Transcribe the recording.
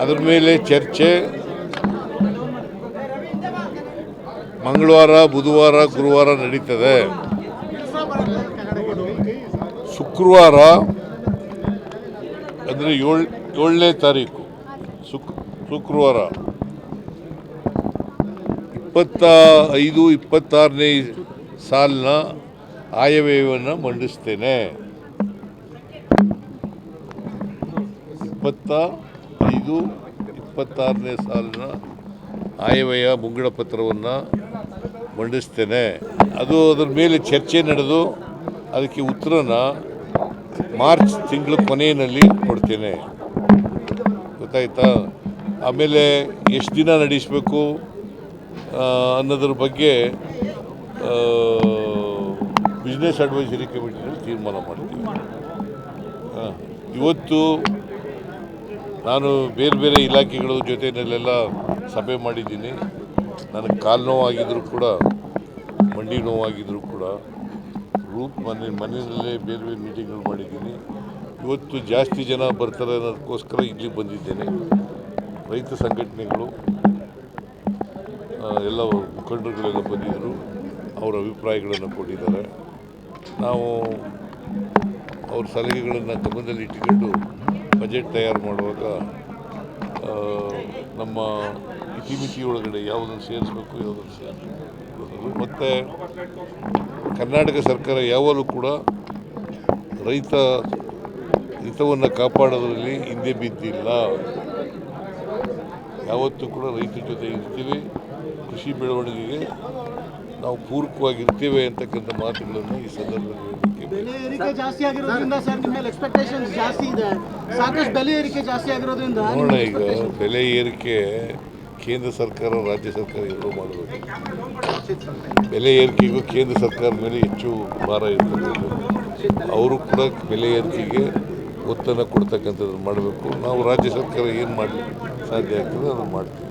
ಅದ್ರ ಮೇಲೆ ಚರ್ಚೆ. ಮಂಗಳವಾರ, ಬುಧವಾರ, ಗುರುವಾರ ನಡೀತದೆ. ಶುಕ್ರವಾರ ಅಂದರೆ ಏಳು, ಏಳನೇ ತಾರೀಕು. ಶುಕ್, ಶುಕ್ರವಾರ. ಇಪ್ಪತ್ತ ಐದು, ಇಪ್ಪತ್ತಾರನೇ ಸಾಲಿನ ಆಯವ್ಯಯವನ್ನು ಮಂಡಿಸ್ತೇನೆ. ಇಪ್ಪತ್ತ ಐದು, ಇಪ್ಪತ್ತಾರನೇ ಸಾಲಿನ ಆಯವ್ಯಯ ಮುಂಗಡ ಪತ್ರವನ್ನು ಮಂಡಿಸ್ತೇನೆ. ಅದು ಅದರ ಮೇಲೆ ಚರ್ಚೆ ನಡೆದು ಅದಕ್ಕೆ ಉತ್ತರನ ಮಾರ್ಚ್ ತಿಂಗಳ ಕೊನೆಯಲ್ಲಿ ಕೊಡ್ತೇನೆ. ಗೊತ್ತಾಯ್ತಾ? ಆಮೇಲೆ ಎಷ್ಟು ದಿನ ನಡೆಸಬೇಕು ಅನ್ನೋದ್ರ ಬಗ್ಗೆ ಬಿಸ್ನೆಸ್ ಅಡ್ವೈಸರಿ ಕಮಿಟಿನಲ್ಲಿ ತೀರ್ಮಾನ ಮಾಡ್ತೀವಿ. ಇವತ್ತು ನಾನು ಬೇರೆ ಬೇರೆ ಇಲಾಖೆಗಳ ಜೊತೆಯಲ್ಲೆಲ್ಲ ಸಭೆ ಮಾಡಿದ್ದೀನಿ. ನನಗೆ ಕಾಲು ನೋವಾಗಿದ್ದರೂ ಕೂಡ, ಮಂಡಿ ನೋವಾಗಿದ್ದರೂ ಕೂಡ, ರೂಟ್ ಮನೆ, ಮನೆಯಲ್ಲೇ ಬೇರೆ ಬೇರೆ ಮೀಟಿಂಗ್ಗಳು ಮಾಡಿದ್ದೀನಿ. ಇವತ್ತು ಜಾಸ್ತಿ ಜನ ಬರ್ತಾರೆ ಅನ್ನೋದಕ್ಕೋಸ್ಕರ ಇಲ್ಲಿ ಬಂದಿದ್ದೇನೆ. ರೈತ ಸಂಘಟನೆಗಳು ಎಲ್ಲ ಮುಖಂಡರುಗಳೆಲ್ಲ ಬಂದಿದ್ದರು ಅವರ ಅಭಿಪ್ರಾಯಗಳನ್ನು ಕೊಟ್ಟಿದ್ದಾರೆ. ನಾವು ಅವ್ರ ಸಲಹೆಗಳನ್ನು ಗಮನದಲ್ಲಿ ಇಟ್ಟುಕೊಂಡು ಬಜೆಟ್ ತಯಾರು ಮಾಡುವಾಗ ನಮ್ಮ ಇತಿಮಿತಿ ಒಳಗಡೆ ಯಾವುದನ್ನು ಸೇರಿಸಬೇಕು ಯಾವುದನ್ನು ಸೇರಿಸಬೇಕು. ಮತ್ತು ಕರ್ನಾಟಕ ಸರ್ಕಾರ ಯಾವಾಗಲೂ ಕೂಡ ರೈತ ಹಿತವನ್ನು ಕಾಪಾಡೋದರಲ್ಲಿ ಹಿಂದೆ ಬಿದ್ದಿಲ್ಲ. ಯಾವತ್ತೂ ಕೂಡ ರೈತರ ಜೊತೆ ಇರ್ತೀವಿ. ಕೃಷಿ ಬೆಳವಣಿಗೆಗೆ ನಾವು ಪೂರಕವಾಗಿರ್ತೇವೆ ಅಂತಕ್ಕಂಥ ಮಾತುಗಳನ್ನು ಈ ಸಂದರ್ಭದಲ್ಲಿ ಬೆಲೆ ಏರಿಕೆ ಜಾಸ್ತಿ ಆಗಿರೋದ್ರಿಂದ ಸರ್ ನಿಮ್ಮ ಮೇಲೆ ಎಕ್ಸ್ಪೆಕ್ಟೇಷನ್ಸ್ ಜಾಸ್ತಿ ಇದೆ. ಸಾಕಷ್ಟು ಬೆಲೆ ಏರಿಕೆ ಜಾಸ್ತಿ ಆಗಿರೋದ್ರಿಂದ ನೋಡಿ ನೋಡೋಣ ಈಗ ಬೆಲೆ ಏರಿಕೆ ಕೇಂದ್ರ ಸರ್ಕಾರ ರಾಜ್ಯ ಸರ್ಕಾರ ಎರಡೂ ಮಾಡಬೇಕು. ಬೆಲೆ ಏರಿಕೆಗೂ ಕೇಂದ್ರ ಸರ್ಕಾರದ ಮೇಲೆ ಹೆಚ್ಚು ಭಾರ ಇರ್ತದೆ. ಅವರು ಕೂಡ ಬೆಲೆ ಏರಿಕೆಗೆ ಒತ್ತನ್ನು ಕೊಡ್ತಕ್ಕಂಥದ್ದು ಮಾಡಬೇಕು. ನಾವು ರಾಜ್ಯ ಸರ್ಕಾರ ಏನು ಮಾಡಲಿ ಸಾಧ್ಯ ಆಗ್ತದೆ ಅದನ್ನು ಮಾಡ್ತೀವಿ.